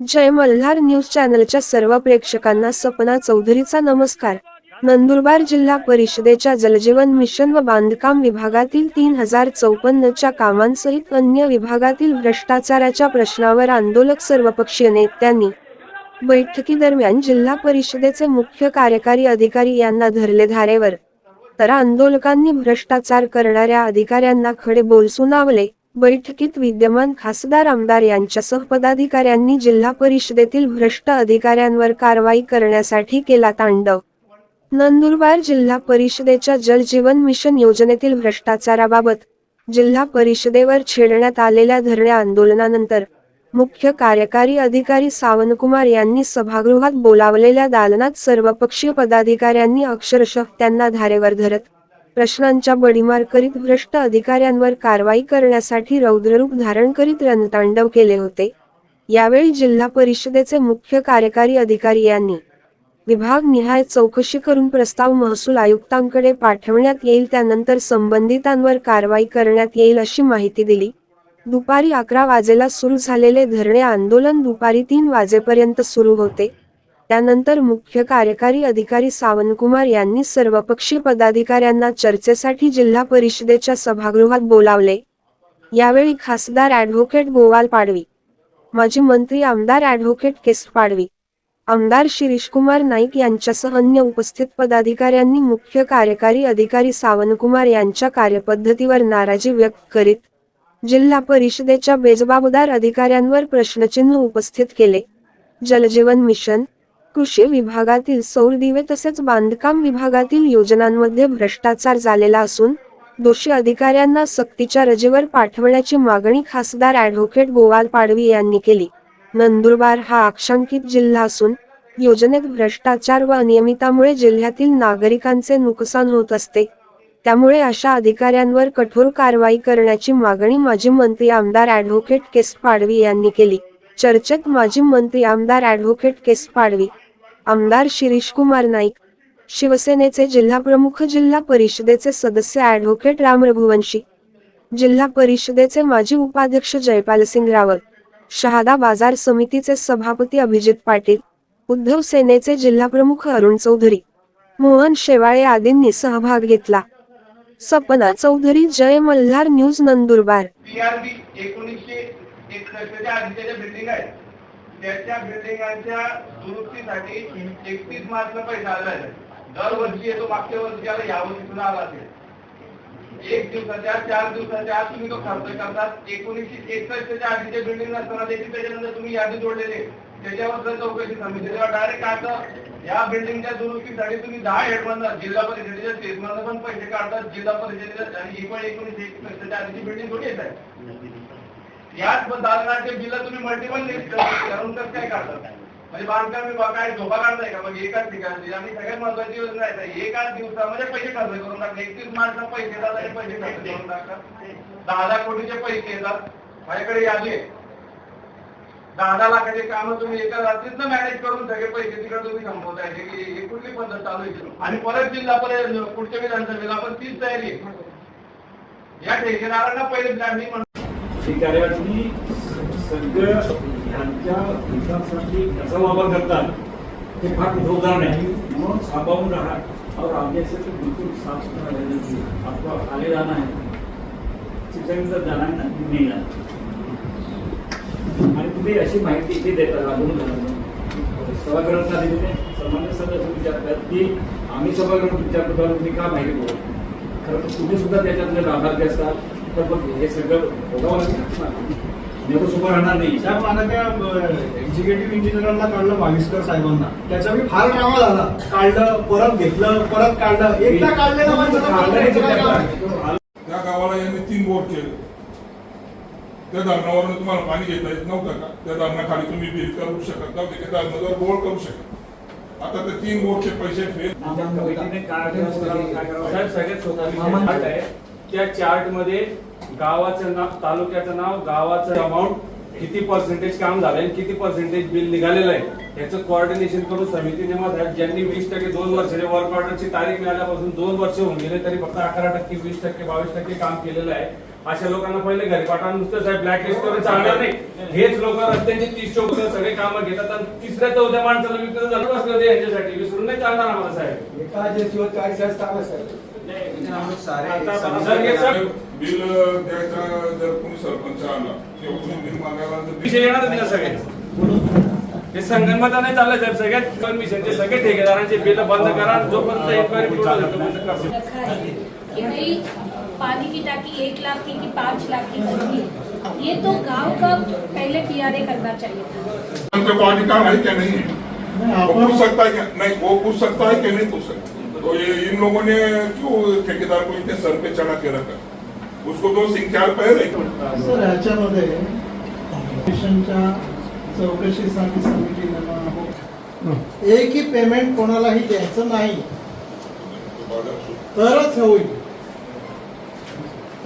जय Malhar news चॅनलच्या सर्व प्रेक्षकांना सपना चौधरीचा नमस्कार. नंदुरबार जिल्हा परिषदेच्या जलजीवन मिशन व बांधकाम विभागातील तीन हजार चौपन्नच्या कामांसहित अन्य विभागातील भ्रष्टाचाराच्या प्रश्नावर आंदोलक सर्वपक्षीय नेत्यांनी बैठकीदरम्यान जिल्हा परिषदेचे मुख्य कार्यकारी अधिकारी यांना धरले धारेवर. तर आंदोलकांनी भ्रष्टाचार करणाऱ्या अधिकाऱ्यांना खडे बोल सुनावले बैठकीत विद्यमान खासदार आमदार यांच्यासह पदाधिकाऱ्यांनी जिल्हा परिषदेतील भ्रष्ट अधिकाऱ्यांवर कारवाई करण्यासाठी केला तांडव. नंदुरबार जिल्हा परिषदेच्या जल जीवन मिशन योजनेतील भ्रष्टाचाराबाबत जिल्हा परिषदेवर छेडण्यात आलेल्या धरणे आंदोलनानंतर मुख्य कार्यकारी अधिकारी सावनकुमार यांनी सभागृहात बोलावलेल्या दालनात सर्वपक्षीय पदाधिकाऱ्यांनी अक्षरशः त्यांना धारेवर धरत प्रश्नांच्या बडीमार करीत भ्रष्ट अधिकाऱ्यांवर कारवाई करण्यासाठी रौद्ररूप धारण करीत रणतांडव केले होते. यावेळी जिल्हा परिषदेचे मुख्य कार्यकारी अधिकारी यांनी विभाग निहाय चौकशी करून प्रस्ताव महसूल आयुक्तांकडे पाठवण्यात येईल त्यानंतर संबंधितांवर कारवाई करण्यात येईल अशी माहिती दिली. दुपारी अकरा वाजेला सुरू झालेले धरणे आंदोलन दुपारी तीन वाजेपर्यंत सुरू होते. त्यानंतर मुख्य कार्यकारी अधिकारी सावनकुमार यांनी सर्वपक्षीय पदाधिकाऱ्यांना चर्चेसाठी जिल्हा परिषदेच्या सभागृहात बोलावले. यावेळी खासदार ॲडव्होकेट गोवाल पाडवी माजी मंत्री आमदार ॲडव्होकेट केस पाडवी आमदार शिरीषकुमार नाईक यांच्यासह अन्य उपस्थित पदाधिकाऱ्यांनी मुख्य कार्यकारी अधिकारी सावनकुमार यांच्या कार्यपद्धतीवर नाराजी व्यक्त करीत जिल्हा परिषदेच्या बेजबाबदार अधिकाऱ्यांवर प्रश्नचिन्ह उपस्थित केले. जलजीवन मिशन कृषी विभागातील सौर दिवे तसेच बांधकाम विभागातील योजनांमध्ये भ्रष्टाचार झालेला असून दोषी अधिकाऱ्यांना सक्तीच्या रजेवर पाठवण्याची मागणी खासदार ॲडव्होकेट गोवाल पाडवी यांनी केली. नंदुरबार हा आक्षांकित जिल्हा असून योजनेत भ्रष्टाचार व अनियमितामुळे जिल्ह्यातील नागरिकांचे नुकसान होत असते. त्यामुळे अशा अधिकाऱ्यांवर कठोर कारवाई करण्याची मागणी माजी मंत्री आमदार ॲडव्होकेट केस पाडवी यांनी केली. चर्चेत माजी मंत्री आमदार ॲडव्होकेट केस पाडवी आमदार शिरीष कुमार नाईक शिवसेनेचे जिल्हाप्रमुख जिल्हा परिषदेचे सदस्य ॲडव्होकेट राम रघुवंशी जिल्हा परिषदेचे माजी उपाध्यक्ष जयपाल सिंग रावत शहादा बाजार समितीचे सभापती अभिजित पाटील उद्धव सेनेचे जिल्हाप्रमुख अरुण चौधरी मोहन शेवाळे आदींनी सहभाग घेतला. सपना चौधरी जय मल्हार न्यूज नंदुरबार. पीआरबी एकोणीसशे आधीच्या बिल्डिंग आहेत त्याच्या बिल्डिंगांच्या दुरुस्तीसाठी एकतीस मार्चला पैसा आला आहे. दरवर्षी येतो मागच्या वर्षी आला यावर्षी सुद्धा आला असेल. एक दिवसाच्या चार दिवसाच्या आत तुम्ही तो खर्च करतात. एकोणीसशे एकसष्टच्या आधीच्या बिल्डिंग असताना देखील त्याच्यानंतर तुम्ही यादी जोडलेले त्याच्यावर जर चौकशी समिती तेव्हा डायरेक्ट आता या बिल्डिंगच्या दुरुस्तीसाठी तुम्ही दहा हेडमधनं जिल्हा परिषदेच्या स्टेजमधनं पण पैसे काढतात. जिल्हा परिषदेच्या आणि ही पण एकोणीसशे एकसष्टच्या आधीची बिल्डिंग थोडी येत आहे. याच दालनाचे बिल तुम्ही मल्टिपल लिस्ट करून कसं काय काढतात म्हणजे बांधकाम विभाग काय झोपा काढताय का? म्हणजे एकाच ठिकाणी आणि सगळ्यात महत्वाची योजना आहे. एकाच दिवसामध्ये पैसे खर्च करून टाकले. एकतीस मार्चला पैसे जातात पैसे खर्च करून टाकतात. दहा दहा कोटीचे पैसे येतात. माझ्याकडे यादी आहे. दहा दहा लाखाचे काम तुम्ही एका रात्रीत मॅनेज करून सगळे पैसे तिकडे तुम्ही संपवताय. ही ही कुठली पद्धत चालू आहे आणि परत जिल्हा पर्यंत पुढच्या विधानसभेला आपण तीच तयारी या ठेकेदारांना पहिले प्लॅनिंग अधिकाऱ्यांनी सगळं यांच्या विकासासाठी कसा वापर करतात. ते फार उदाहरण आहे. म्हणून सामावून राहा. और आगे से तो बिल्कुल साफ सुथरा रहना चाहिए आपको आगे जाना है शिक्षण तर जाणार नाही ना जाणार आणि तुम्ही अशी माहिती इथे देता लागून सभागृहात आलेले सामान्य सदस्य विचारतात की आम्ही सभागृहात विचारतो तेव्हा तुम्ही का माहिती बोलतो खरं तर तुम्ही सुद्धा त्याच्यातले लाभार्थी असतात. हे सगळं भोगावं लागेल ना. त्या मानाच्या एक्झिक्युटिव्ह इंजिनियरांना काढलं भाविस्कर साहेबांना. त्याचा मी फार ड्रामा झाला. काढलं परत घेतलं परत काढलं. एकदा काढलेलं माणसाला परत घ्यायचं काय? काम आहे? त्या गावाला यांनी तीन बोर केले. त्या धरणावरून तुम्हाला पाणी घेता येत नव्हतं का? त्या धरणाखाली तुम्ही बिल करू शकत नव्हते त्या धरणावर बोर करू शकत आता ते तीन बोरचे पैसे फेल. सगळ्यात चार्ट त्या चार्टमध्ये गावाचं नाव तालुक्याचं नाव गावाचं अमाऊंट किती पर्सेंटेज काम झालंय किती पर्सेंटेज बिल निघालेलं आहे याचं कोऑर्डिनेशन करून समिती नेमत ज्यांनी वीस टक्के दोन वर्षाचे वर्क ऑर्डरची तारीख मिळाल्यापासून दोन वर्ष होऊन गेले तरी फक्त अकरा टक्के वीस टक्के बावीस टक्के काम केलेलं आहे. अशा लोकांना पहिले घरी पाठवा. नुसतं साहेब ब्लॅक लिस्ट करून चालणार नाही. हेच लोक रस्त्यांचे तीस चौक सगळे कामं घेतात आणि तिसऱ्या चौथ्या माणसाला विकत झालं असलं ते यांच्यासाठी विसरून नाही चालणार आम्हाला साहेब. आता चाळीस हे साहेब बिल द्यायचा जर कोणी सरपंच आला बिल मागायला विषय येणार सगळे? हे संगणमता नाही चाललंय साहेब सगळ्यात कमिशनचे सगळे ठेकेदारांचे बिल बंद करा जोपर्यंत इन्क्वायरी पूर्ण पानी की टाकी एक लाख की कि पाँच लाख की बनती है ये तो गांव का पहले पीआरए करना चाहिए था. उनके को है क्या नहीं? है वो पूछ सकता है क्या? नहीं वो पूछ सकता है कि नहीं पूछ सकता। तो ये इन लोगों ने क्यों ठेकेदार को इतने सर पे चढ़ा के रखा। उसको तो सिंह चार पैर है। सर ह्याच्यामध्ये पेशंटच्या चौकशीसाठी समिती नेमणं हो. एकही पेमेंट कोणालाही द्यायचं नाही. तरच होईल.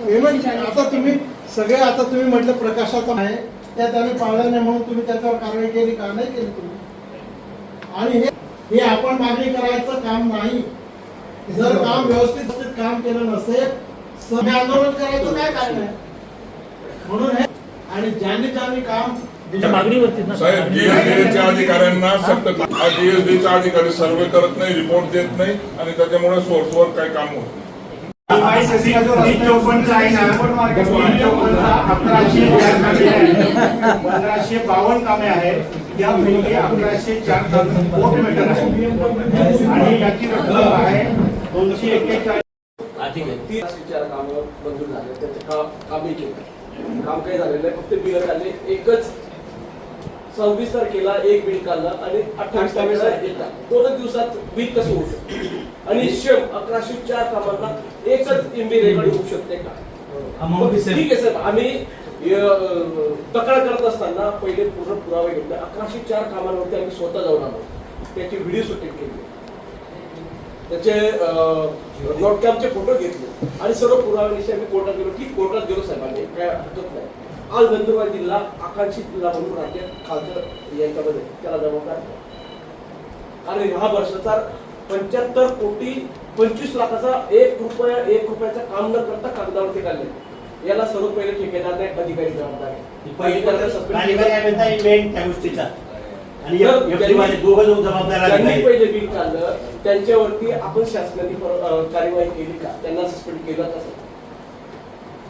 पेमेंट आता तुम्ही सगळे आता तुम्ही म्हटलं प्रकाशाचं आहे. त्या त्याने पाळलं नाही म्हणून तुम्ही त्याच्यावर कारवाई केली का? नाही केली तुम्ही. आणि हे हे आपण मागणी करायचं काम नाही. जर काम व्यवस्थित काम केलं नसेल सगळे आंदोलन करायचं काय कारण आहे? म्हणून हे आणि ज्यांनी ज्यांनी काम साहेब जीएसडीच्या अधिकाऱ्यांना सक्त जीएसडीचा अधिकारी सर्वे करत नाही रिपोर्ट देत नाही आणि त्याच्यामुळे सोर्सवर काही काम होत नाही. पंधराशे बावन्न कामे आहेत. यापैकी अकराशे चार कोट मीटर आहे आणि याची रक्कम आहे दोनशे तीस विचार कामं मंजूर झाले. त्याचे काम कामही केलं. काम काही झालेलं आहे फक्त बिल काढले. एकच सव्वीस तारखेला एक बिल काढलं आणि अठ्ठावीस तारखेला एक दोनच दिवसात बिल कसं होऊ शकतं? आणि शं- अकराशे चार कामांना एकच एमबी रेकॉर्ड होऊ शकते का? मग ठीक आहे सर आम्ही तक्रार करत असताना पहिले पूर्ण पुरावे घेतले. अकराशे चार कामांवरती आम्ही स्वतः जाऊन आलो. त्याची व्हिडिओ शूटिंग केली. त्याचे नोटकॅमचे फोटो घेतले. आणि सर्व पुराव्यानिशी आम्ही कोर्टात गेलो. की कोर्टात गेलो साहेबांनी. काय हरकत नाही. आज नंदुरबार जिल्हा आकांक्षित जिल्हा म्हणून राज्य खालचं यांच्यामध्ये त्याला जबाबदार. कारण ह्या वर्षाचा पंच्याहत्तर कोटी पंचवीस लाखाचा एक रुपया एक रुपयाचा काम न करता कागदावरती काढले. याला सर्व पहिले ठेकेदार नाही अधिकारी जबाबदार आहे. त्या गोष्टीचा. आणि जर FD वाले दोघं जण जबाबदार ज्यांनी आहेत. पहिले बिल काढलं त्यांच्यावरती आपण शासनाने पर- अं, कार्यवाही केली का? त्यांना सस्पेंड केलं कसं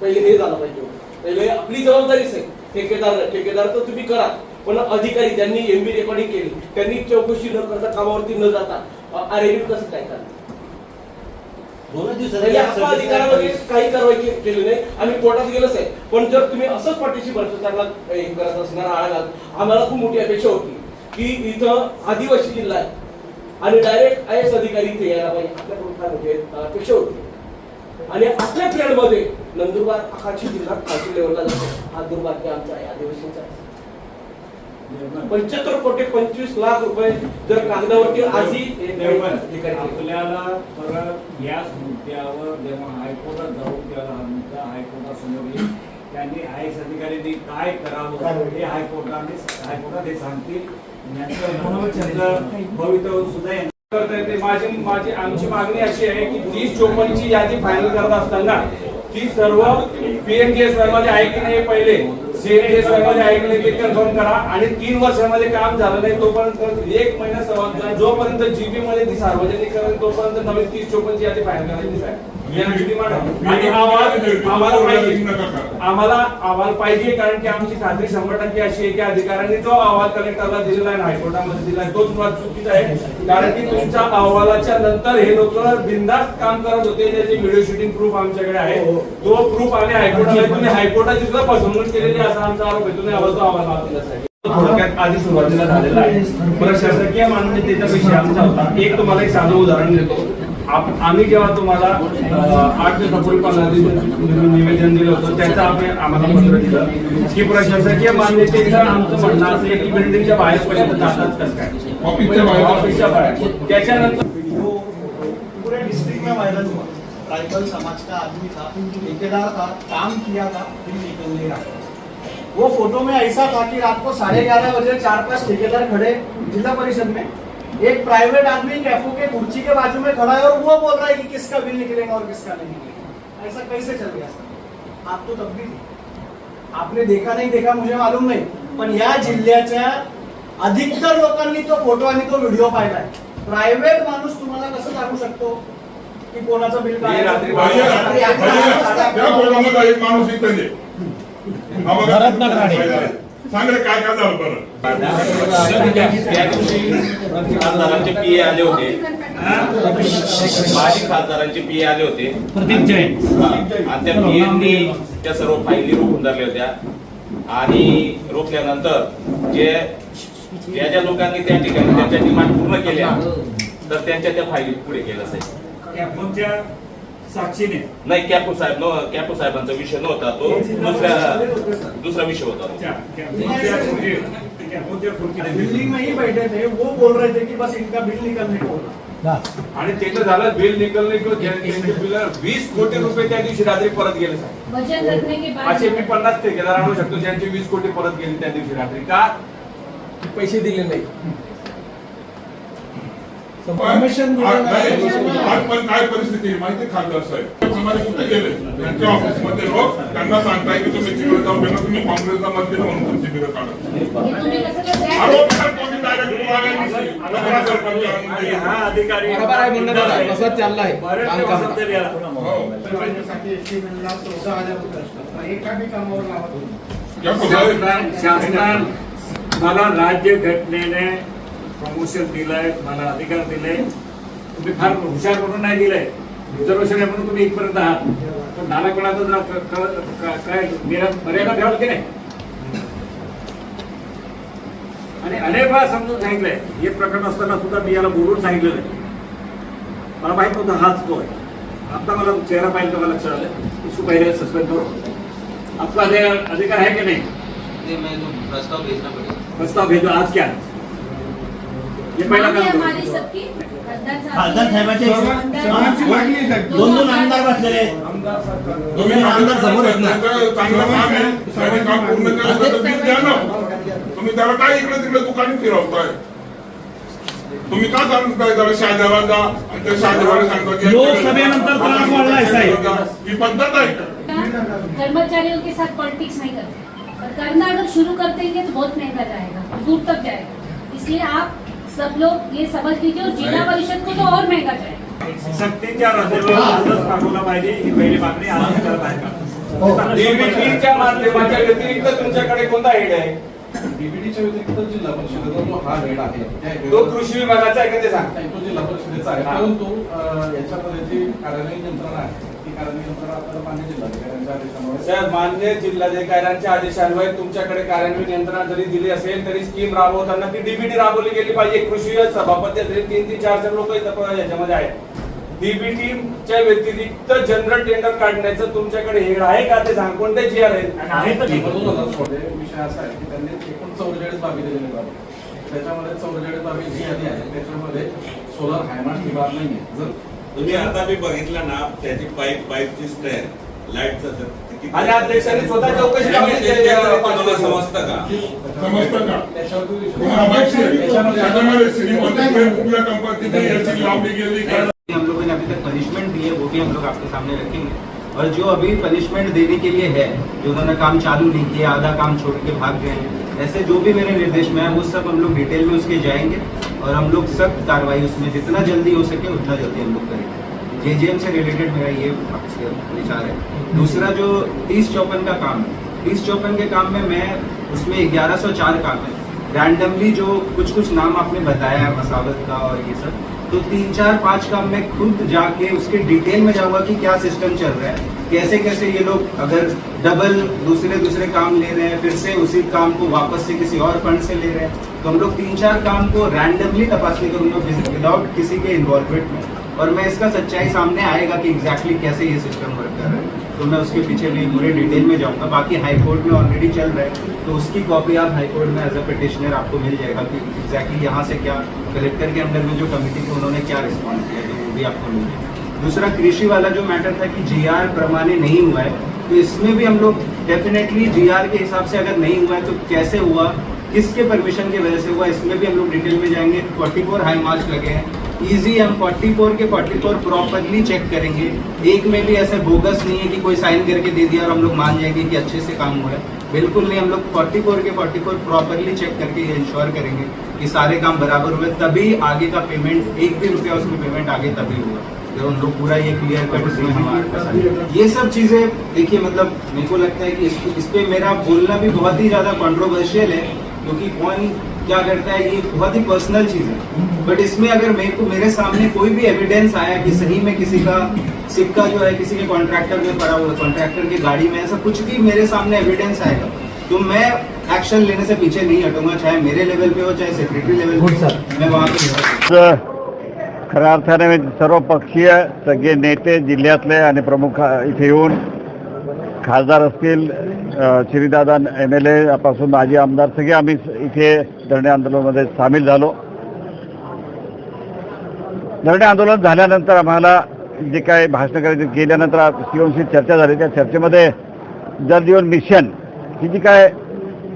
पहिले हे झालं पाहिजे पहिले आपली जबाबदारीच आहे ठेकेदार ठेकेदार तर तुम्ही करा पण अधिकारी ज्यांनी एमबी रेकॉर्डिंग केली. त्यांनी चौकशी न करता कामावरती न जाता आरेबी कसं काय करणार? दोनच दिवसात पहिले या आपल्या सर्विस अधिकारामध्ये काही कारवाई के- केली नाही. आम्ही कोर्टात गेलोच आहे पण जर तुम्ही असंच पाठीशी भ्रष्टाचारला हे करत असणार आळाल आम्हाला खूप मोठी अपेक्षा होती. की इथं आदिवासी जिल्हा आहे. आणि डायरेक्ट आय एस अधिकारी इथे यायला पाहिजे. आपल्याकडून काय म्हणजे अपेक्षा होती आणि आपल्या पिरियडमध्ये नंदुरबार आकाशी जिल्हा खालची लेवलला जातो हा दुर्भाग्य आमचा आहे आदिवासींचा आहे. पंच्याहत्तर कोटी पंचवीस लाख रुपये जर कागदावरती केले. आपल्याला परत याच मुद्द्यावर जेव्हा हायकोर्टात जाऊ तेव्हा हा मुद्दा हायकोर्टासमोर येईल त्यांनी आय एस अधिकाऱ्यांनी काय करावं हे हायकोर्टाने हायकोर्टात हे सांगतील. यांचं त्यांचं भवितव्य सुद्धा यांचं करता येते. माझी माझी आमची मागणी अशी आहे की तीस चोपन्नची यादी फायनल करत असताना ती सर्वमध्ये आहे की नाही पहिले. आहे की नाही ते कन्फर्म करा. आणि तीन वर्षामध्ये काम झालं नाही तोपर्यंत एक महिना सवा जोपर्यंत जीबी मध्ये ती सार्वजनिक करेल तोपर्यंत नवीन तीस चोपन्नची यादी फायनल करायची आहे आणि आम्हाला आम्हाला पाहिजे नका करा. आम्हाला अहवाल पाहिजे कारण की आमची खात्री शंभर टक्के अशी आहे की अधिकाऱ्यांनी जो अहवाल कलेक्टरला दिलेला आहे हायकोर्टामध्ये दिला आहे. तोच मुळात चुकीचा आहे. कारण की तुमच्या अहवालाच्या नंतर हे लोक बिंदास्त काम करत होते. त्याचे व्हिडिओ शूटिंग प्रूफ आमच्याकडे आहे. तो प्रूफ आम्ही हायकोर्टाला तुम्ही हायकोर्टाची सुद्धा फसवणूक केलेली असा आमचा आरोप आहे. तुम्ही अहवाल तो अहवाल. थोडक्यात आधी सुरुवातीला झालेला आहे. प्रशासकीय मान्यतेचा विषय आमचा होता. एक तुम्हाला एक साधं उदाहरण देतो. आम्ही जेव्हा तुम्हाला आठ दिवसापूर्वी पंधरा दिवस निवेदन दिलं होतं त्याचं आपण आम्हाला पत्र दिलं. की प्रशासकीय मान्यतेचं आमचं म्हणणं असं आहे की बिल्डिंगच्या बाहेरपर्यंत जातात कसं काय? ऑफिसच्या बाहेर. ऑफिसच्या बाहेर. त्याच्यानंतर वीडियो पूरे डिस्ट्रिक्ट में वायरल हुआ ट्राइबल समाज का आदमी था ठेकेदार था काम किया था फिर निकल नहीं रहा वो फोटो में ऐसा था कि रात को साढ़े ग्यारह बजे चार पांच ठेकेदार खड़े जिला परिषद में। एक प्राइवेट आदमी कैफो के कुर्सी के बाजू में खड़ा है और वो बोल रहा है कि किसका बिल निकलेगा और किसका नहीं निकलेगा। ऐसा कैसे चल गया सर? आप तो तब भी आपने देखा नाही देखा मुझे मालूम नाही। पण या जिल्ह्याच्या अधिकतर लोकांनी तो फोटो आणि तो व्हिडिओ पाहिलाय प्रायव्हेट माणूस तुम्हाला कसं सांगू शकतो की कोणाचं बिल काय हे रात्री वाजता फोटोमध्ये एक हा. सांग रे काय काय झालं बरं? खासदारांचे पीए आले होते. माजी खासदारांचे पीए आले होते. प्रदीप जैन. आणि त्या पीएनी त्या सर्व फायली रोखून धरल्या होत्या. आणि रोखल्यानंतर जे ज्या ज्या लोकांनी त्या ठिकाणी त्यांच्या डिमांड पूर्ण केल्या तर त्यांच्या त्या फायली पुढे केल्या साहेब. कॅफोनच्या साक्षीने. नाही कॅपो साहेब न- कॅपो साहेबांचा विषय नव्हता तो. दुसऱ्या दुसरा विषय होता तो. दिल्ली में ही बैठे थे वो बोल रहे थे कि बस इनका बिल निकलने को आणि त्याचं झालं बिल निकलने को वीस कोटी रुपये त्या दिवशी रात्री परत गेले साहेब. असे मी पन्नास ठेकेदार आणू शकतो ज्यांचे वीस कोटी परत गेले त्या दिवशी रात्री. का? पैसे दिले नाही. परमिशन आज पण काय परिस्थिती माहिती खासदार साहेब? कुठे गेले? त्यांच्या ऑफिसमध्ये लोक त्यांना सांगताय की तुम्ही तिकडे जाऊ नका तुम्ही काँग्रेसला मत दिलं म्हणून तुमची बिलं काढा. हे? आरोप कोणी. हा. हो. मला राज्य घटनेने प्रमोशन दिलंय मला अधिकार दिले तुम्ही फार हुशार म्हणून नाही दिलंय. रिझर्वेशन आहे म्हणून तुम्ही इथपर्यंत आहात. पण क- काय मर्यादा ठेवाल की नाही? आणि अनेक वेळा समजून सांगितलंय. हे प्रकरण असताना सुद्धा मी याला बोलून सांगितलेलं आहे. मला माहीत नव्हतं हाच तो आहे. आता मला चेहरा पाहिजे मला लक्षात आलं. इसको पहिले सस्पेंड करो आपका अधिकार अधिकार है कि नहीं? प्रस्ताव भेजो आज क्या? हमारी सबकी खासदार साहब खासदार साहेबांचे आमदार- मागणी आहे, साहेब. दोन दोन आमदार बसलेले आहेत. तुम्ही आमदार समोर आहेत ना. चांगलं काम आहे साहेब काम पूर्ण केलं बिल द्या ना तुम्ही त्याला काय इकडे तिकडे दुकानी फिरवताय तुम्ही का सांगताय त्याला शहाजाला जा आणि त्या शहाजाला सांगता लोकसभेनंतर त्रास वाढलाय, साहेब. ही पद्धत आहे कर्मचारियों के साथ पॉलिटिक्स नहीं करते करना अगर शुरू कर देंगे तो बहुत महँगा जाएगा दूर तक जाएगा इसलिए आप सब लोग ये समझ लीजिए और जिला परिषद को तो और महंगा जाएगा सक्तीच्या रजेवर आजच पाठवला पाहिजे ही पहिली मागणी आजच करत आहे का डीबीटीच्या माध्यमाच्या व्यतिरिक्त तुमच्याकडे कोणता हेड आहे? डीबीडीच्या व्यतिरिक्त जिल्हा परिषदेचा जो हा हेड आहे तो कृषी विभागाचा आहे का ते सांग? नाही, तो जिल्हा परिषदेचा आहे. हा. परंतु अं, याच्यामध्ये जी कार्यालयीन यंत्रणा आहे ती साहेब मान्य जिल्हाधिकाऱ्यांच्या आदेशान्वये तुमच्याकडे कार्यान्वयन यंत्रणा जरी दिली असेल तरी स्कीम राबवताना ती डीबीटी राबवली गेली पाहिजे. कृषी सभापती तरी तीन तीन चार चार लोक याच्यामध्ये आहेत. डीबीटीच्या व्यतिरिक्त जनरल टेंडर काढण्याचं तुमच्याकडे हेड आहे का? ते सांग. कोणते जी आर आहे विषय असा आहे की त्यांनी एकूण चौवेचाळीस बाबी दिलेल्या आहेत. त्याच्यामध्ये चौवेचाळीस बाबी जी यादी आहे त्याच्यामध्ये सोलर हायमास्ट ही बाब नाही आहे जर तुम्ही आता मी बघितलं ना त्याची पाईप पाईपची स्टेअर लाईटचं आणि अध्यक्षांनी स्वतः चौकशी समजतं का? समजतं का? लावली गेली का हम लोगों ने अभी तक पनिशमेंट दी है वो भी हम लोग आपके सामने रखेंगे। और जो अभी पनिशमेंट देने के लिए है, जो उन्होंने काम चालू नहीं किया, आधा काम छोड़ के भाग गए हैं, ऐसे जो भी मेरे निर्देश में है, वो सब हम लोग डिटेल में उसके जाएँगे और हम लोग सख्त कार्रवाई उसमें जितना जल्दी हो सके उतना जल्दी हम लोग करेंगे। जेजेएम से रिलेटेड मेरा ये विचार है। दूसरा जो तीस चौपन का काम है, तीस चौपन के काम में मैं, उसमें ग्यारह सौ चार काम है। रैंडमली जो कुछ कुछ नाम आपने बताया, मसावत का और ये सब तो तीन, चार, पाँच काम में खुद जाके उसके डिटेल में जाऊँगा कि क्या सिस्टम चल रहा है। कैसे कैसे ये लोग अगर डबल दूसरे दूसरे काम ले रहे हैं, फिर से उसी काम को वापस से किसी और फंड से ले रहे हैं तो हम लोग तीन, चार काम को रैंडमली तपासनी करूँगा विदाउट किसी के इन्वॉल्वमेंट में। और मैं इसका सच्चाई सामने आएगा कि एग्जैक्टली exactly कैसे ये सिस्टम वर्क कर रहा है। तो मैं उसके पीछे भी पूरे डिटेल में जाऊँगा। बाकी हाई कोर्ट में ऑलरेडी चल रहा है तो उसकी कॉपी आप हाई कोर्ट में एज अ पिटिशनर आपको मिल जाएगा कि एग्जैक्टली यहाँ से क्या कलेक्टर के अंडर में जो कमिटी थी, उन्होंने क्या रिस्पॉन्स किया तो वो भी आपको मिल जाएगा। दूसरा, कृषि वाला जो मैटर था कि जी आर प्रमाणे नहीं हुआ है तो इसमें भी हम लोग डेफिनेटली जीआर के हिसाब से अगर नहीं हुआ है तो कैसे हुआ, किसके परमिशन की वजह से हुआ, इसमें भी हम लोग डिटेल में जाएँगे। 44 हाई मार्क्स लगे हैं। इजी हम 44 के 44 प्रॉपरली चेक करेंगे। एक में भी ऐसे बोगस नहीं है कि कोई साइन करके दे दिया और हम लोग मान जाएँगे कि अच्छे से काम हुआ है। बिल्कुल नहीं हम लोग 44 के 44 प्रॉपरली चेक करके ये इंश्योर करेंगे कि सारे काम बराबर हुए तभी आगे का पेमेंट एक भी रुपया उसमें पेमेंट आगे तभी होगा। जब हम लोग पूरा ये क्लियर कट इसमें हमारे ये सब चीज़ें देखिए मतलब मेरे को लगता है कि इस, इस पे मेरा बोलना भी बहुत ही ज़्यादा कॉन्ट्रोवर्शियल है क्योंकि कौन क्या करता है ये बहुत ही पर्सनल चीज़ है। बट इसमें अगर मेरे को मेरे सामने कोई भी एविडेंस आया कि सही में किसी का सिक्का जो है किसी के कॉन्ट्रैक्टर में पड़ा हुआ कॉन्ट्रैक्टर की गाड़ी में ऐसा कुछ भी मेरे सामने एविडेंस आएगा तो मैं एक्शन लेने से पीछे नहीं हटूँगा चाहे मेरे लेवल पे हो चाहे सेक्रेटरी लेवल पे हो, मैं वहाँ पे खऱ्या अर्थाने सर्व पक्षीय सगळे नेते जिल्ह्यातले आणि प्रमुख इथे येऊन खासदार असतील श्रीदादा एम एल ए पासून माजी आमदार सगळे आम्ही इथे धरणे आंदोलनामध्ये सामील झालो. धरणे आंदोलन झाल्यानंतर आम्हाला जे काय भाषण करायचे केल्यानंतर सीओनशी चर्चा झाली. त्या चर्चेमध्ये जल जीवन मिशन ही जी काय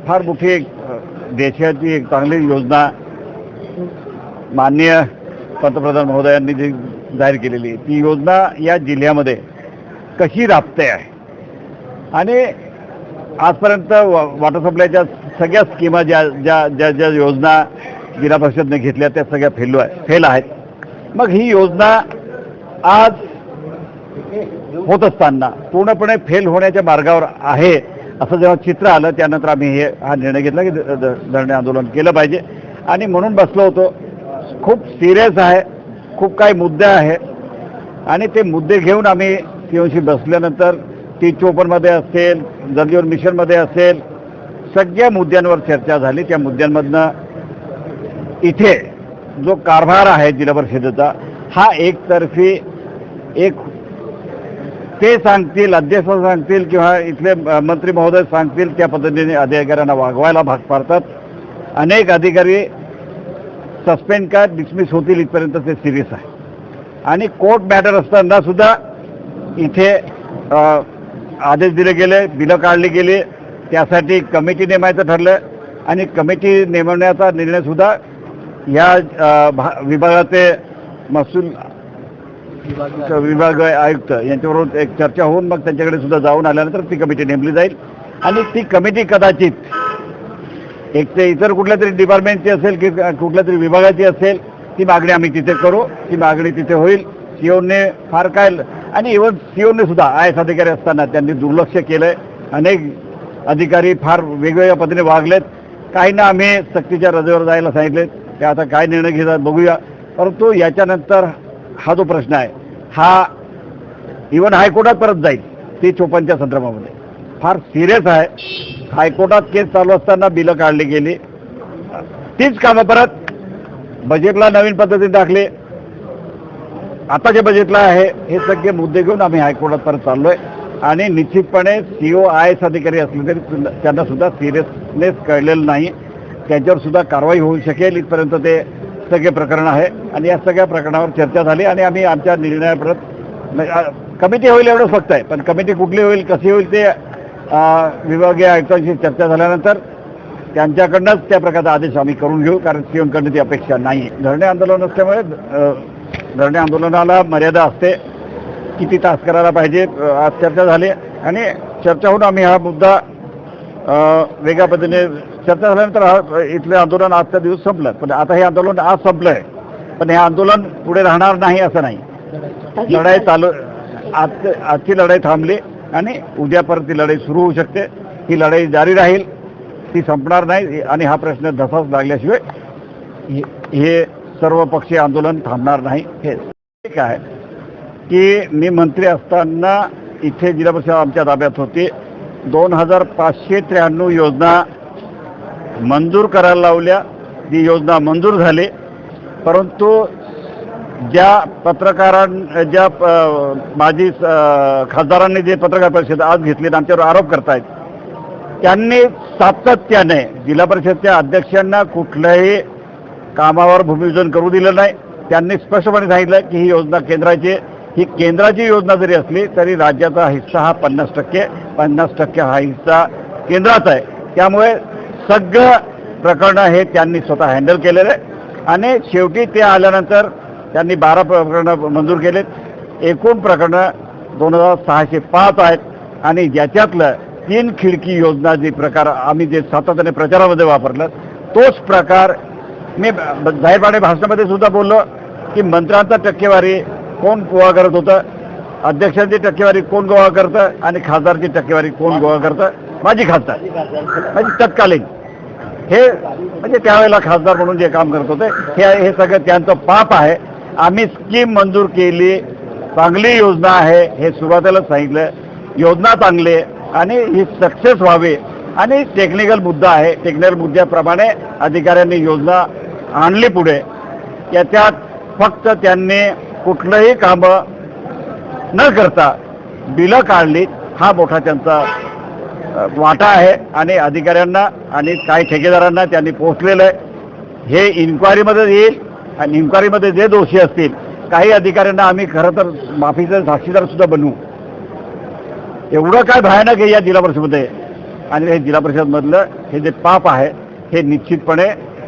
फार मोठी एक देशाची एक चांगली योजना माननीय पंतप्रधान महोदयांनी जी जाहीर केलेली ती योजना या जिल्ह्यामध्ये कशी राबते आहे? आणि आजपर्यंत वॉटर सप्लायच्या सगळ्या स्कीमा ज्या ज्या ज्या ज्या योजना जिल्हा परिषदने घेतल्या त्या सगळ्या फेल आहे फेल आहेत. मग ही योजना आज होत असताना पूर्णपणे फेल होण्याच्या मार्गावर आहे असं जेव्हा चित्र आलं त्यानंतर आम्ही हे हा निर्णय घेतला की धरणे आंदोलन केलं पाहिजे. आणि म्हणून बसलो होतो खूप सिरियस आहे खूप काही मुद्दे आहे. आणि ते मुद्दे घेऊन आम्ही सीओशी बसल्यानंतर टी चोपनमध्ये असेल जलजीवन मिशनमध्ये असेल सगळ्या मुद्द्यांवर चर्चा झाली. त्या मुद्द्यांमधनं इथे जो कारभार आहे जिल्हा परिषदेचा हा एकतर्फी एक ते सांगतील अध्यक्ष सांगतील किंवा इथले मंत्री महोदय सांगतील त्या पद्धतीने अधिकाऱ्यांना वागवायला भाग पाडतात. अनेक अधिकारी सस्पेंड का डिसमिस होतील इथपर्यंत ते सिरियस आहे. आणि कोर्ट मॅटर असताना सुद्धा इथे आदेश दिले गेले बिलं काढली गेली. त्यासाठी कमिटी नेमायचं ठरलं आणि कमिटी नेमण्याचा निर्णय सुद्धा या भा- विभागाचे महसूल विभाग आयुक्त यांच्याबरोबर एक चर्चा होऊन मग त्यांच्याकडे सुद्धा जाऊन आल्यानंतर ती कमिटी नेमली जाईल. आणि ती कमिटी कदाचित एक ते इतर कुठल्या तरी डिपार्टमेंटची असेल की कुठल्या तरी विभागाची असेल ती मागणी आम्ही तिथे करू. ती मागणी तिथे होईल. सीओने फार काय आणि इव्हन सीओने सुद्धा आय एस अधिकारी असताना त्यांनी दुर्लक्ष केलंय. अनेक अधिकारी फार वेगवेगळ्या पद्धतीने वागलेत. काहींना आम्ही सक्तीच्या रजेवर जायला सांगितले ते आता काय निर्णय घेतात बघूया. परंतु याच्यानंतर हा जो प्रश्न आहे हा इव्हन हायकोर्टात परत जाईल ती चोपनच्या संदर्भामध्ये. फार सिरियस आहे. हायकोर्टात केस चालू असताना बिलं काढली गेली. तीच कामं परत बजेटला नवीन पद्धतीने दाखली. आता जे बजेटला आहे हे सगळे मुद्दे घेऊन आम्ही हायकोर्टात परत चाललो आहे आणि निश्चितपणे सी ओ आय एस अधिकारी असले तरी त्यांना सुद्धा सिरियसनेस कळलेलं नाही. त्यांच्यावर सुद्धा कारवाई होऊ शकेल इथपर्यंत ते सगळे प्रकरण आहे. आणि या सगळ्या प्रकरणावर चर्चा झाली आणि आम्ही आमच्या निर्णयाप्रत म्हणजे, कमिटी होईल एवढंच फक्त आहे पण कमिटी कुठली होईल कशी होईल ते विभागीय आयुक्तांशी चर्चा झाल्यानंतर त्यांच्याकडनंच त्या प्रकारचा आदेश आम्ही करून घेऊ कारण सीएमकडनं ती अपेक्षा नाही. धरणे आंदोलन असल्यामुळे धरणे आंदोलनाला मर्यादा असते. किती तास करायला पाहिजे आज चर्चा झाली. आणि चर्चा होऊन आम्ही हा मुद्दा वेगळ्या पद्धतीने चर्चा झाल्यानंतर हा इथले आंदोलन आजचा दिवस संपलं. पण आता हे आंदोलन आज संपलं आहे पण हे आंदोलन पुढे राहणार नाही असं नाही. लढाई चालू आज आजची लढाई थांबली आणि उद्या परत ती लढाई सुरू होऊ शकते. ही लढाई जारी राहील ती संपणार नाही. आणि हा प्रश्न धसाच लागल्याशिवाय हे- सर्वपक्षीय आंदोलन थांबणार नाही. हे ठीक आहे की मी मंत्री असताना इथे जिल्हा परिषद आमच्या ताब्यात होती. दोन हजार पाचशे त्र्याण्णव योजना मंजूर करायला लावल्या. ती योजना मंजूर झाली. परंतु ज्या पत्रकारां ज्या माजी खासदारांनी जे पत्रकार परिषद आज घेतली आणि आमच्यावर आरोप करतायत त्यांनी सातत्याने जिल्हा परिषदच्या अध्यक्षांना कुठल्याही कामावर भूमिपूजन करू दिलं नाही. त्यांनी स्पष्टपणे सांगितलं की ही योजना केंद्राची ही केंद्राची योजना जरी असली तरी राज्याचा हिस्सा हा पन्नास टक्के पन्नास टक्के हा हिस्सा केंद्राचा आहे. त्यामुळे सगळं प्रकरणं हे त्यांनी स्वतः हँडल केलेलं आहे. आणि शेवटी ते आल्यानंतर त्यांनी बारा प्रकरणं मंजूर केलेत. एकूण प्रकरणं दोन हजार सहाशे पाच आहेत. आणि ज्याच्यातलं तीन खिडकी योजना जे प्रकार आम्ही जे सातत्याने प्रचारामध्ये वापरलं तोच प्रकार मी ब- जाहीरपणे भाषणामध्ये सुद्धा बोललो की मंत्र्यांचा टक्केवारी कोण गोळा करत होतं? अध्यक्षांची टक्केवारी कोण गोळा करतं? आणि खासदारची टक्केवारी कोण गोळा करतं? माझी खासदार. म्हणजे तत्कालीन. हे म्हणजे त्यावेळेला खासदार म्हणून जे काम करत होते हे हे सगळं त्यांचं पाप आहे. आम्ही स्कीम मंजूर केली. चांगली योजना आहे. हे सुरुवातीलाच सांगितलं. योजना चांगली आहे. आणि ही सक्सेस व्हावी. आणि टेक्निकल मुद्दा आहे. टेक्निकल मुद्द्याप्रमाणे अधिकाऱ्यांनी योजना आणली पुढे. याच्यात फक्त त्यांनी कुठलंही कामं न करता बिलं काढली हा मोठा त्यांचा वाटा आहे. आणि अधिकाऱ्यांना आणि काही ठेकेदारांना त्यांनी पोहोचलेलं आहे. हे इन्क्वायरीमध्ये येईल आणि इन्क्वायरीमध्ये जे दोषी असतील काही अधिकाऱ्यांना आम्ही खरं तर माफीचे साक्षीदार सुद्धा बनवू एवढं काय भयानक आहे या जिल्हा परिषदमध्ये. आणि हे जिल्हा परिषदमधलं हे जे पाप आहे हे निश्चितपणे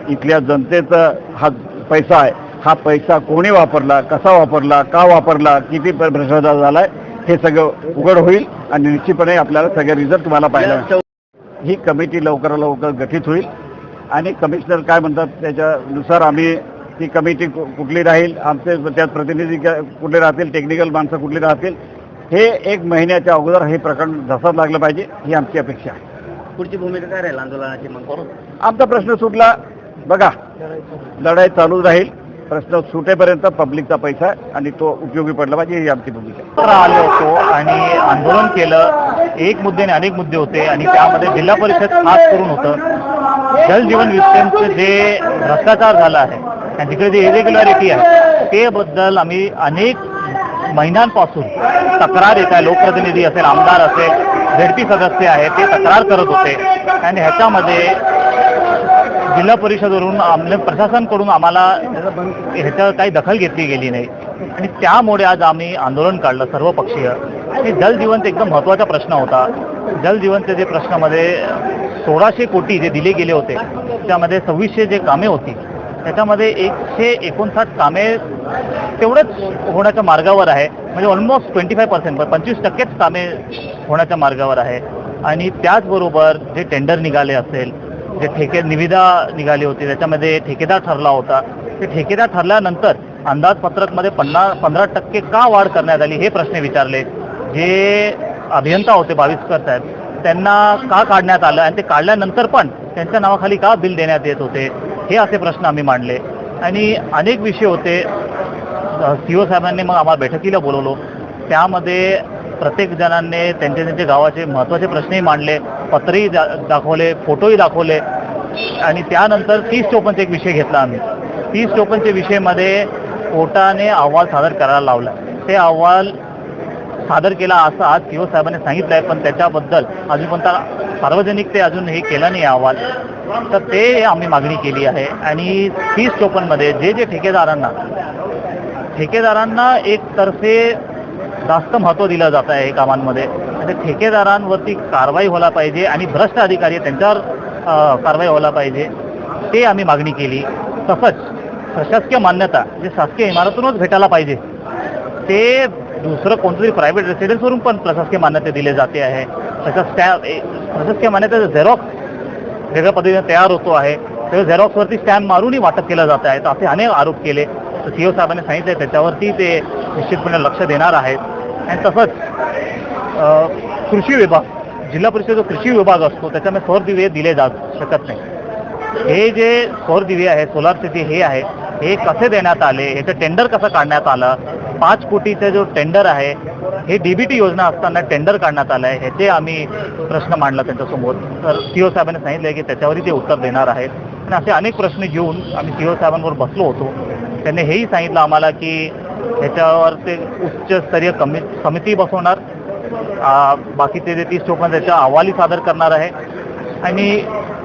इथल्या जनतेचा हा पैसा आहे. हा पैसा कोणी वापरला कसा वापरला का वापरला किती भ्रष्टाचार झालाय हे सगळं उघड होईल आणि निश्चितपणे आपल्याला सगळे रिझल्ट तुम्हाला पाहायला. ही कमिटी लवकरात लवकर गठीत होईल. आणि कमिशनर काय म्हणतात त्याच्यानुसार आम्ही ती कमिटी कुठली राहील आमचे त्यात प्रतिनिधी कुठले राहतील टेक्निकल माणसं कुठली राहतील हे एक महिन्याच्या अगोदर हे प्रकरण धसात लागलं पाहिजे ही आमची अपेक्षा आहे. पुढची भूमिका काय राहील आंदोलनाची मग? आमचा प्रश्न सुटला. बघा लढाई चालू राहील. प्रश्न सुटेपर्यंत पब्लिकचा पैसा आहे आणि तो उपयोगी पडला पाहिजे ही आमची भूमिका आहे. आले होतो आणि आंदोलन केलं. एक मुद्दे आणि अनेक मुद्दे होते आणि त्यामध्ये जिल्हा परिषद खास करून होतं. जल जीवन मिशनचं जे भ्रष्टाचार झाला आहे आणि तिकडे जे इरेग्युलॅरिटी आहे ते बद्दल आम्ही अनेक महिन्यांपासून तक्रार येत आहे. लोकप्रतिनिधी असेल आमदार असेल झेडपी सदस्य आहे ते तक्रार करत होते. आणि ह्याच्यामध्ये जिल्हा परिषदवरून आमले प्रशासनकडून आम्हाला ह्याच्यावर काही दखल घेतली गेली नाही. आणि त्यामुळे आज आम्ही आंदोलन काढलं सर्वपक्षीय आणि जलजीवन एकदम महत्त्वाचा प्रश्न होता. जलजीवनचे जे प्रश्नामध्ये सोळाशे कोटी जे दिले गेले होते त्यामध्ये सव्वीसशे जे कामे होती त्याच्यामध्ये एकशे एकोणसाठ कामे तेवढंच होण्याच्या मार्गावर आहे. म्हणजे ऑलमोस्ट ट्वेंटी फाय पर्सेंट पंचवीस टक्केच कामे होण्याच्या मार्गावर आहे. आणि त्याचबरोबर जे टेंडर निघाले असेल जे ठेके निविदा निघाली होती त्याच्यामध्ये ठेकेदार ठरला होता. ते ठेकेदार ठरल्यानंतर अंदाजपत्रकमध्ये पन्नास पंधरा टक्के का वाढ करण्यात आली हे प्रश्न विचारले. जे अभियंता होते बावीसकर साहेब त्यांना का काढण्यात आलं आणि ते काढल्यानंतर पण त्यांच्या नावाखाली का बिल देण्यात येत होते? हे असे प्रश्न आम्ही मांडले. आणि अनेक विषय होते. सी ओ साहेबांनी मग आम्हाला बैठकीला बोलवलो. त्यामध्ये प्रत्येक जणांनी त्यांचे त्यांचे गावाचे महत्त्वाचे प्रश्नही मांडले पत्रही दा दाखवले फोटोही दाखवले. आणि त्यानंतर तीस चोपनचा एक विषय घेतला आम्ही. तीस चोपनच्या विषयमध्ये कोर्टाने अहवाल सादर करायला लावला. ते अहवाल सादर केला असं आज सीओ साहेबांनी सांगितलं आहे पण त्याच्याबद्दल अजूनपर्यंत सार्वजनिक ते अजून हे केलं नाही अहवाल. तर ते आम्ही मागणी केली आहे. आणि तीस चोपनमध्ये जे जे ठेकेदारांना ठेकेदारांना एकतर्फे जास्त महत्त्व दिलं जात आहे कामांमध्ये. आणि ठेकेदारांवरती कारवाई व्हायला पाहिजे आणि भ्रष्ट अधिकारी त्यांच्यावर कारवाई व्हायला पाहिजे ते आम्ही मागणी केली. तसंच प्रशासकीय मान्यता जे शासकीय इमारतूनच भेटायला पाहिजे ते दुसरं कोणतरी प्रायव्हेट रेसिडेन्सवरून पण प्रशासकीय मान्यता दिली जाते आहे. तसंच त्या प्रशासकीय मान्यतेचा झेरॉक्स वेगळ्या पद्धतीने तयार होतो आहे. तर झेरॉक्सवरती स्टॅम्प मारूनही वाटप केलं जात आहे. तर असे अनेक आरोप केले. सी ओ साहेबांनी आहे त्याच्यावरती ते निश्चितपणे लक्ष देणार आहेत. आणि तसंच कृषी विभाग जिल्हा परिषद जो कृषी विभाग असतो त्याच्यामध्ये सौर दिवे दिले जात शकत नाही. हे जे सौर दिवे आहे सोलार सिटी हे आहे हे कसे देण्यात आले याचं टेंडर कसं काढण्यात आलं पाच कोटीचं जो टेंडर आहे हे डीबीटी योजना असताना टेंडर काढण्यात आलं आहे ह्याचे आम्ही प्रश्न मांडला त्यांच्यासमोर. तर सी ओ साहेबांनी सांगितलं की त्याच्यावरही ते उत्तर देणार आहेत. आणि असे अनेक प्रश्न घेऊन आम्ही सी ओ साहेबांवर बसलो होतो. त्यांनी हेही सांगितलं आम्हाला की ह्याच्यावर ते उच्चस्तरीय कमी समिती बसवणार. बाकीचे जे तीस चोपन्न त्याच्या अहवाली सादर करणार आहे. आणि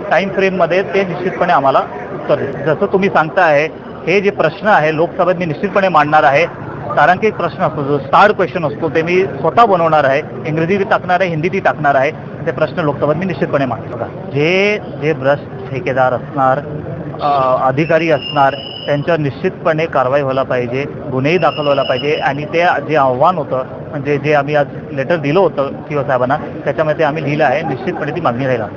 टाईम फ्रेममध्ये ते निश्चितपणे आम्हाला उत्तर देईल जसं तुम्ही सांगता आहे हे जे प्रश्न आहे लोकसभेत मी निश्चितपणे मांडणार आहे. तारांकित प्रश्न असतो जो स्टार क्वेश्चन असतो ते मी स्वतः बनवणार आहे इंग्रजी टाकणार आहे हिंदी ती टाकणार आहे ते प्रश्न लोकसभेत मी निश्चितपणे मांडतो जे जे भ्रष्ट ठेकेदार असणार अधिकारी असणार त्यांच्यावर निश्चितपणे कारवाई व्हायला पाहिजे गुन्हेही दाखल व्हायला पाहिजे आणि ते जे आव्हान होतं म्हणजे जे आम्ही आज लेटर दिलं होतं किंवा साहेबांना त्याच्यामध्ये ते आम्ही लिहिलं आहे निश्चितपणे ती मागणी राहिला